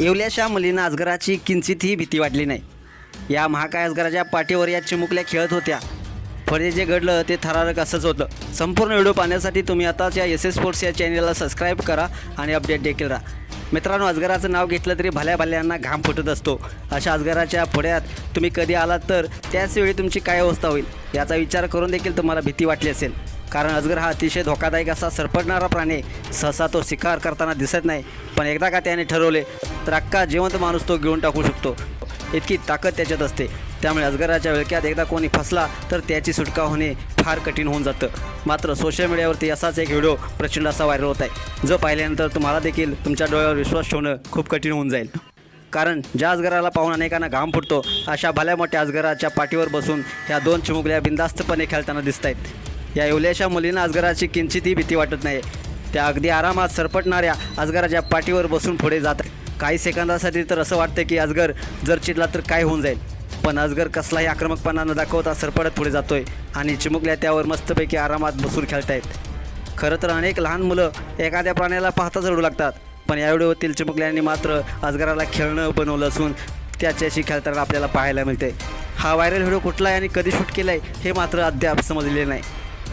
एवल्याशा मुलींना अजगराची किंचितही भीती वाटली नाही. या महाकाय अजगराच्या पाठीवर या चिमुकल्या खेळत होत्या. फळे जे घडलं ते थरारक असंच होतं. संपूर्ण व्हिडिओ पाहण्यासाठी तुम्ही आताच या एस एस स्पोर्ट्स या चॅनलला सबस्क्राईब करा आणि अपडेट देखील राहा. मित्रांनो अजगराचं नाव घेतलं तरी भल्या भल्यांना घाम फुटत असतो. अशा अजगराच्या पुढ्यात तुम्ही कधी आलात तर त्याचवेळी तुमची काय अवस्था होईल याचा विचार करून देखील तुम्हाला भीती वाटली असेल. कारण अजगर हा अतिशय धोकादायक असा सरपटणारा प्राणी सहसा तो शिकार करताना दिसत नाही पण एकदा का त्याने ठरवले तर अख्खा जिवंत माणूस तो घेऊन टाकू शकतो. इतकी ताकद त्याच्यात असते. त्यामुळे अजगराच्या विळक्यात एकदा कोणी फसला तर त्याची सुटका होणे फार कठीण होऊन जातं. मात्र सोशल मीडियावरती असाच एक व्हिडिओ प्रचंड असा व्हायरल होत आहे. जो पाहिल्यानंतर तुम्हाला देखील तुमच्या डोळ्यावर विश्वास ठेवणं खूप कठीण होऊन जाईल. कारण ज्या अजगराला पाहून अनेकांना घाम फुटतो अशा भल्या मोठ्या अजगराच्या पाठीवर बसून ह्या दोन चिमुकल्या बिंदास्तपणे खेळताना दिसत आहेत या येवल्याच्या मुलींना अजगराची किंचितही भीती वाटत नाही. त्या अगदी आरामात सरपटणाऱ्या अजगराच्या पाठीवर बसून पुढे जात आहेत. काही सेकंदासाठी तर असं वाटतं की अजगर जर चिडला तर काय होऊन जाईल. पण अजगर कसलाही आक्रमकपणा न दाखवता सरपडत पुढे जातोय आणि चिमुकल्या त्यावर मस्तपैकी आरामात बसून खेळतायत खरं तर अनेक लहान मुलं एखाद्या प्राण्याला पाहताच रडू लागतात. पण या व्हिडिओतील चिमुकल्यांनी मात्र अजगराला खेळणं बनवलं असून त्याच्याशी खेळताना आपल्याला पाहायला मिळते हा व्हायरल व्हिडिओ कुठला आहे आणि कधी शूट केला आहे हे मात्र अद्याप समजले नाही.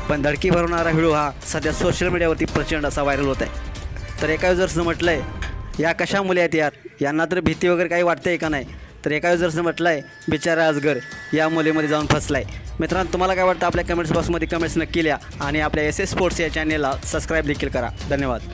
पण धडकी भरवणारा व्हिडिओ हा सध्या सोशल मीडियावरती प्रचंड असा व्हायरल होत आहे तर एका युजर्सनं म्हटलं आहे या कशा मुली आहेत यार यांना तर भीती वगैरे काही वाटते का नाही? तर एका युजर्सनं म्हटलं आहे बिचारा अजगर या मुलीमध्ये जाऊन फसला आहे मित्रांनो तुम्हाला काय वाटतं? आपल्या कमेंट्स बॉक्समध्ये कमेंट्स नक्की लिहा आणि आपल्या एस एस स्पोर्ट्स या चॅनेलला सबस्क्राईब देखील करा. धन्यवाद.